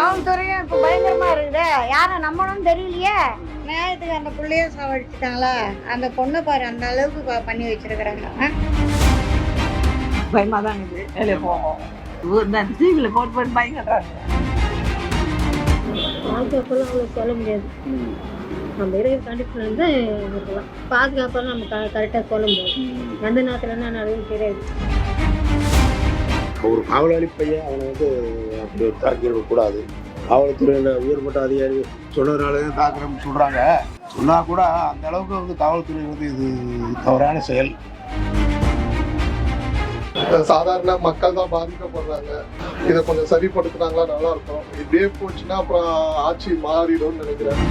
காவல்துறையும் இப்போ பயங்கரமா இருக்குது. யாரை நம்பணும்னு தெரியலையே? நேரத்துக்கு அந்த புள்ளைய சாவடிச்சிட்டாங்களா அந்த பொண்ணை பாரு அந்த அளவுக்கு ப- பண்ணி வச்சிருக்கிறாங்க. ஆ? பயமாக தான் இருக்குது. வெளியே போவோம் இந்த டிவியில் போட்டு போட்டு பயங்கறாங்க பாதுகாப்பெல்லாம் அவ்வளோ சொல்ல முடியாது. நம்ம இருக்கிற கண்டிப்பாக வந்து இருக்கலாம் பாதுகாப்பெல்லாம் நம்ம க கரெக்டாக சொல்ல முடியாது. எந்த நேரத்தில் என்ன நடக்குதுன்னு தெரியாது. ஒரு காவலாளி பையன் அவனை வந்து அப்படி ஒரு தாக்கியிருக்க கூடாது காவல்துறையில் உயர்மட்ட அதிகாரி சொன்னதுனால தான் தாக்குறோம்னு சொல்கிறாங்க சொன்னால் கூட அந்த அளவுக்கு வந்து காவல்துறை வந்து இது தவறான செயல். சாதாரண மக்கள் தான் பாதிக்கப்படுறாங்க. இதை கொஞ்சம் சரிப்படுத்தினாங்களா நல்லா இருக்கும். இப்படியே போச்சுன்னா அப்புறம் ஆட்சி மாறிடும்னு நினைக்கிறேன்.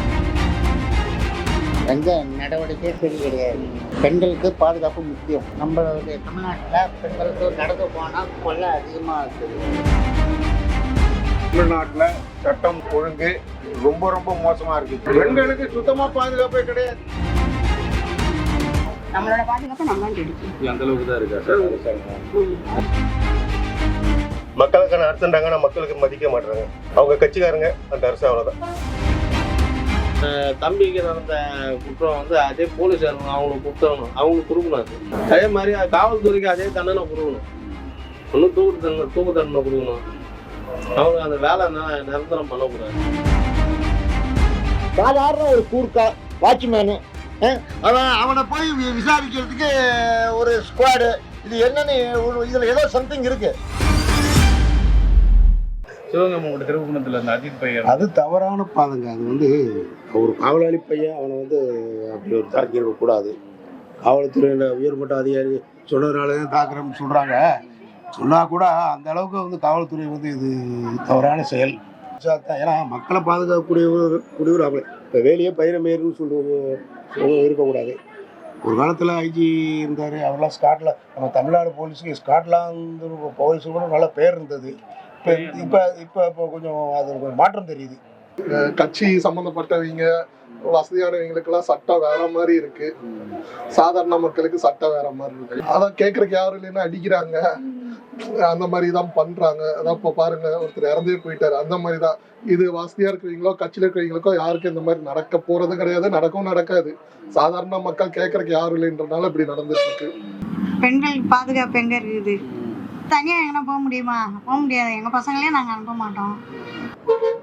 எந்த நடவடிக்கையே சரி கிடையாது. பெண்களுக்கு பாதுகாப்பு முக்கியம். நம்மளுடைய தமிழ்நாட்டில் பெண்களுக்கு நடந்து போனால் கொள்ளை அதிகமாக இருக்குது. தமிழ்நாட்டில் சட்டம் ஒழுங்கு ரொம்ப ரொம்ப மோசமாக இருக்கு. பெண்களுக்கு சுத்தமாக பாதுகாப்பே கிடையாது. நம்மளோட பாதுகாப்பை நம்ம தான் கிடைக்கும் அந்த அளவுக்கு தான் இருக்கா சார்? மக்களுக்கான அர்த்தண்டாங்கன்னா மக்களுக்கு மதிக்க மாட்டாங்க அவங்க கட்சிக்காரங்க அந்த அரசு அவ்வளோதான் தம்பிக்கு நடந்த குற்றம் வந்து அதே போலீஸார் அவங்களுக்கு கொடுத்தவணும் அவங்களுக்கு கொடுக்கணும் அது. அதே மாதிரி காவல்துறைக்கு அதே தண்டனை கொடுக்கணும். இன்னும் தூக்கு தண்டனை தூக்கு தண்டனை கொடுக்கணும். அவங்க அந்த வேலை நிரந்தரம் பண்ணக்கூடாது. சாதாரண ஒரு கூர்க்கா வாட்ச்மேனு அவன் அவனை போய் விசாரிக்கிறதுக்கு ஒரு ஸ்குவாடு இது என்னன்னு ஒரு- இதுல ஏதோ சம்திங் இருக்கு. சிவகங்கை திருப்புணத்தில் இந்த அஜித் பையன் அது தவறான பாதங்க. அது வந்து ஒரு காவலாளி பையன் அவனை வந்து அப்படி ஒரு தாக்கியிருக்க கூடாது காவல்துறையில் உயர்மட்ட அதிகாரி சொன்னதுனால தான் தாக்குறோம்னு சொல்கிறாங்க சொன்னால் கூட அந்த அளவுக்கு வந்து காவல்துறை வந்து இது தவறான செயல். ஏன்னா மக்களை பாதுகாக்கக்கூடியவர் கூடியவர் அவளை இப்போ வேலையே பயிரமேருன்னு சொல்லுவது இருக்கக்கூடாது. ஒரு காலத்தில் ஐஜி இருந்தார் அவரெல்லாம் ஸ்காட்ல நம்ம தமிழ்நாடு போலீஸுக்கு ஸ்காட்லாந்து போலீஸுக்கு கூட நல்ல பேர் இருந்தது. இப்போ இப்போ இப்போ இப்போ கொஞ்சம் அது ஒரு மாற்றம் தெரியுது. கட்சி சம்பந்தப்பட்டவங்க வசதியானவங்களுக்கெல்லாம் சட்டம் வேற மாதிரி இருக்கு. சாதாரண மக்களுக்கு சட்டம் வேற மாதிரி இருக்கு. அதான் கேட்கறதுக்கு யாரும் இல்லைன்னா அடிக்கிறாங்க. அந்த மாதிரி தான் பண்றாங்க. அதான் இப்போ பாருங்க ஒருத்தர் இறந்தே போயிட்டாரு. அந்த மாதிரி தான் இது வசதியா இருக்கிறவங்களோ கட்சியில இருக்கிறவங்களுக்கோ யாருக்கும் இந்த மாதிரி நடக்க போறது கிடையாது. நடக்கவும் நடக்காது. சாதாரண மக்கள் கேட்கறதுக்கு யாரும் இல்லைன்றனால இப்படி நடந்துட்டு இருக்கு பெண்கள் பாதுகாப்பு எங்க இருக்குது? தனியா எங்கன்னா போக முடியுமா? போக முடியாது. எங்க பசங்களையும் நாங்க அனுப்ப மாட்டோம்.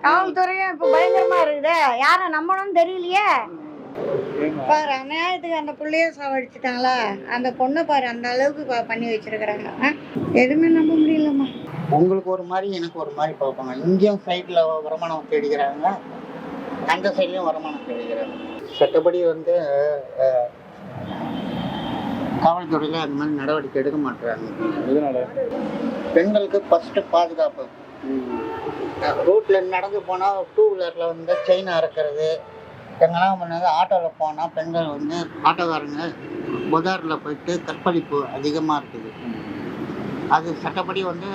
காவல்துறையும் இப்போ பயங்கரமா இருக்குது. யாரை நம்பணும்னு தெரியலையே. பாரு அநியாயத்துக்கு அந்த புள்ளைய சாவடிச்சிட்டாங்களா அந்த பொண்ணை பாரு அந்த அளவுக்கு பண்ணி வச்சிருக்கிறாங்க. ஆ? எதுவுமே நம்ப முடியலம்மா. உங்களுக்கு ஒரு மாதிரி எனக்கு ஒரு மாதிரி பார்ப்பாங்க. இங்கேயும் சைடில் வருமானம் தேடிக்கிறாங்க. அந்த சைட்லையும் வருமானம் தேடிக்கிறாங்க. சட்டப்படி வந்து காவல்துறையில் அந்த மாதிரி நடவடிக்கை எடுக்க மாட்டுறாங்க இதனால பெண்களுக்கு ஃபர்ஸ்ட் பாதுகாப்பு. ரோட்ல நடந்து போனால் டூ வீலரில் வந்து செயின் அறுக்கிறது. எங்கெல்லாம் பண்ணது ஆட்டோவில் போனால் பெண்கள் வந்து ஆட்டோக்காரங்க புதாரில் போயிட்டு கற்பழிப்பு அதிகமாக இருக்குது. அது சட்டப்படி வந்து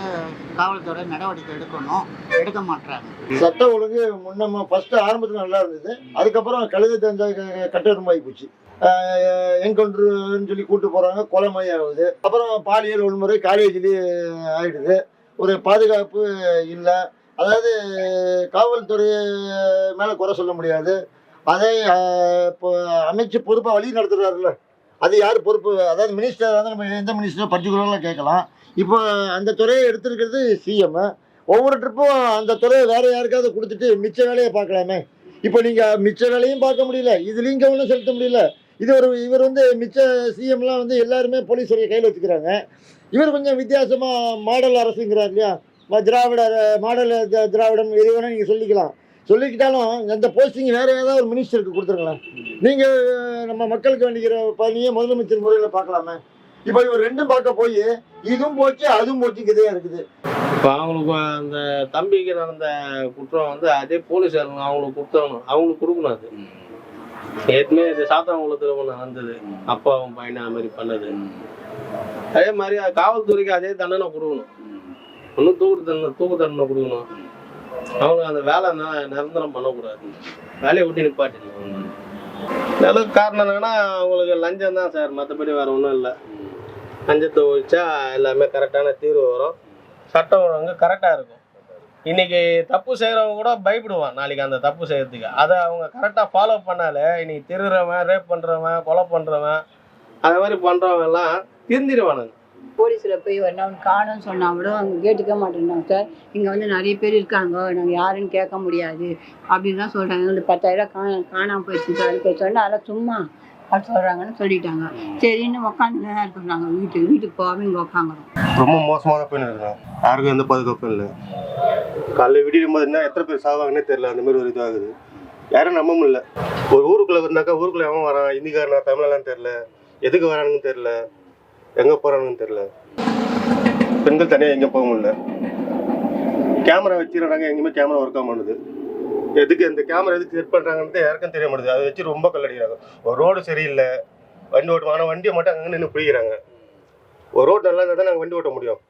காவல்துறை நடவடிக்கை எடுக்கணும். எடுக்க மாட்டாங்க சட்ட ஒழுங்கு முன்னம ஃபஸ்ட்டு ஆரம்பத்தில் நல்லா இருந்தது. அதுக்கப்புறம் கழுதை தெரிஞ்ச கட்டெருமாகி போச்சு. என்கவுண்டர்னு சொல்லி கூட்டு போகிறாங்க கொலை ஆகுது. அப்புறம் பாலியல் வன்முறை காலேஜ்லேயே ஆகிடுது ஒரு பாதுகாப்பு இல்லை. அதாவது காவல்துறை மேலே குறை சொல்ல முடியாது. அதை இப்போ அமைச்சு பொறுப்பாக வழி நடத்துறாருல்ல. அது யார் பொறுப்பு? அதாவது மினிஸ்டர் வந்து நம்ம எந்த மினிஸ்டர் பர்டிகுலராக கேட்கலாம். இப்போ அந்த துறையை எடுத்திருக்கிறது சிஎம் ஒவ்வொரு ட்ரிப்பும் அந்த துறையை வேறு யாருக்காவது கொடுத்துட்டு மிச்ச வேலையை பார்க்கலாமே. இப்போ நீங்கள் மிச்ச வேலையும் பார்க்க முடியல இதுலேயும் கவனம் செலுத்த முடியல. இது ஒரு இவர் வந்து மிச்ச சிஎம்லாம் வந்து எல்லாருமே போலீஸ் துறையை கையில் வச்சுக்கிறாங்க. இவர் கொஞ்சம் வித்தியாசமாக மாடல் அரசுங்கிறார் இல்லையா? திராவிட மாடல் திராவிடம் எது நீங்கள் சொல்லிக்கலாம். சொல்லிக்கிட்டாலும் எந்த போஸ்டிங் வேற ஏதாவது ஒரு மினிஸ்டருக்கு கொடுத்துருங்களேன். நீங்க நம்ம மக்களுக்கு வேண்டிக்கிற பணியை முதலமைச்சர் முறையில் பார்க்கலாமே. இப்போ இவர் ரெண்டும் பார்க்க போய் இதுவும் போச்சு அதுவும் போச்சு இருக்குது. இப்போ அவங்களுக்கு அந்த தம்பிக்கு நடந்த குற்றம் வந்து அதே போலீஸார் அவங்களுக்கு கொடுத்தவங்க அவங்களுக்கு கொடுக்கணும் அது. ஏற்கனவே இது சாத்தாங்குளத்தில் ஒன்று நடந்தது. அப்பாவும் பையனை அது மாதிரி பண்ணது. அதே மாதிரி காவல்துறைக்கு அதே தண்டனை கொடுக்கணும். ஒன்றும் தூக்கு தண்டனை தூக்கு தண்டனை கொடுக்கணும். அவங்க அந்த வேலை நிரந்தரம் பண்ணக்கூடாது. வேலையை விட்டு நிப்பாட்டிடணும் அளவுக்கு காரணம் என்னன்னா அவங்களுக்கு லஞ்சம் தான் சார். மற்றபடி வேற ஒன்றும் இல்லை. லஞ்சத்தை ஒழிச்சா எல்லாமே கரெக்டான தீர்வு வரும். சட்டம் ஒழுங்கு கரெக்டாக இருக்கும். இன்னைக்கு தப்பு செய்கிறவங்க கூட பயப்படுவான் நாளைக்கு அந்த தப்பு செய்கிறதுக்கு அதை அவங்க கரெக்டாக ஃபாலோ பண்ணாலே இன்னைக்கு திருடுறவன் ரேப் பண்ணுறவன் கொலை பண்ணுறவன் அது மாதிரி பண்ணுறவங்க எல்லாம் திருந்திடுவானுங்க போலீஸில் போய் வரணும் காணும்னு சொன்னால் கூட அவங்க கேட்டுக்க மாட்டேன் சார் இங்கே வந்து நிறைய பேர் இருக்காங்க. நாங்கள் யாருன்னு கேட்க முடியாது. அப்படின்னு தான் சொல்கிறாங்க இந்த பத்தாயிரம் காண காணாமல் போயிடுச்சு சார். போய் சொன்னால் அதெல்லாம் சும்மா அப்படி சொல்கிறாங்கன்னு சொல்லிட்டாங்க. சரின்னு உட்காந்து தான் நாங்கள் வீட்டுக்கு வீட்டுக்கு போகாமல் இங்கே உட்காந்துரும் ரொம்ப மோசமான பெண் இருக்காங்க யாருக்கும் எந்த பாதுகாப்பும் இல்லை. காலைல விடியும் போது என்ன எத்தனை பேர் சாவாங்கன்னே தெரியல. அந்த மாதிரி ஒரு இதாகுது யாரும் நம்ப முடியல. ஒரு ஊருக்குள்ளே இருந்தாக்கா ஊருக்குள்ளே எவன் வரான்? இந்திக்காரனா தமிழெல்லாம் தெரில எதுக்கு வரானுன்னு தெரில எங்க போகிறாங்கன்னு தெரியல. பெண்கள் தனியாக எங்கேயும் போக முடியல. கேமரா வச்சிருந்தாங்க எங்கேயுமே கேமரா ஒர்க் ஆக மாட்டுது. எதுக்கு இந்த கேமரா எதுக்கு செட் பண்ணுறாங்கன்னு யாருக்கும் தெரிய மாட்டுது. அதை வச்சு ரொம்ப கல்லடிக்கிறாங்க. ஒரு ரோடு சரியில்லை. வண்டி ஓட்டுவாங்க ஆனால் வண்டியை மட்டும் அங்கே நின்று பிடிக்கிறாங்க. ஒரு ரோடு நல்லா இருந்தால் தான் நாங்கள் வண்டி ஓட்ட முடியும்.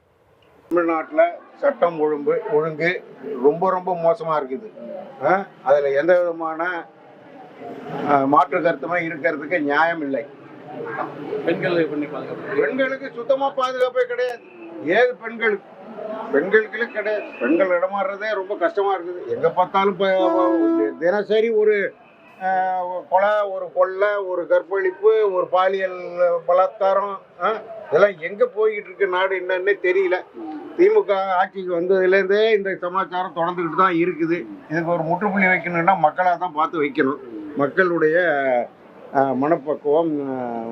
தமிழ்நாட்டில் சட்டம் ஒழுங்கு ஒழுங்கு ரொம்ப ரொம்ப மோசமாக இருக்குது. அதில் எந்த விதமான மாற்று கருத்துமே இருக்கிறதுக்கு நியாயம் இல்லை. பெண்கள் பண்ணி பாதுகாப்பு. பெண்களுக்கு சுத்தமாக பாதுகாப்பே கிடையாது. ஏது பெண்களுக்கு? பெண்களுக்கு கிடையாது. பெண்கள் இடமாறுறதே ரொம்ப கஷ்டமாக இருக்குது. எங்கே பார்த்தாலும் இப்போ தினசரி ஒரு கொலை ஒரு கொள்ளை ஒரு கற்பழிப்பு ஒரு பாலியல் பலாத்காரம் இதெல்லாம் எங்கே போய்கிட்டு இருக்கு நாடு என்னன்னே தெரியல. திமுக ஆட்சிக்கு வந்ததுலேருந்தே இந்த சமாச்சாரம் தொடர்ந்துக்கிட்டு தான் இருக்குது. இதுக்கு ஒரு முற்றுப்புள்ளி வைக்கணும்னா மக்களாக தான் பார்த்து வைக்கணும். மக்களுடைய மனப்பக்குவம்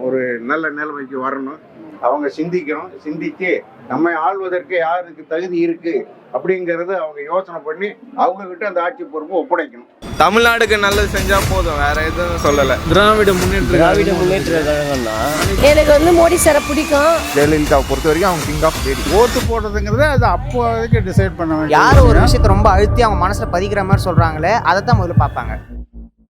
ஒரு நல்ல நிலைமைக்கு வரணும். அவங்க சிந்திக்கணும். சிந்திச்சு நம்மை ஆள்வதற்கு யாருக்கு தகுதி இருக்கு அப்படிங்கறது அவங்க யோசனை பண்ணி அவங்க கிட்ட அந்த ஆட்சி பொறுப்பை ஒப்படைக்கணும். தமிழ்நாடுக்கு நல்லது செஞ்சா போதும். வேற எதுவும் சொல்லல. திராவிட முன்னேற்ற திராவிட முன்னேற்ற கழகம்னா? எனக்கு வந்து மோடி சாரை பிடிக்கும். ஜெயலலிதாவை பொறுத்த வரைக்கும் அவங்க கிங் ஆஃப் லேடி ஓட்டு போடுறதுங்கிறது அது அப்போதைக்கு டிசைட் பண்ண வேண்டியது யார் ஒரு விஷயத்தை ரொம்ப அழுத்தி அவங்க மனசுல பதிக்கிற மாதிரி சொல்றாங்களே அதை தான் முதல்ல பார்ப்பாங்க.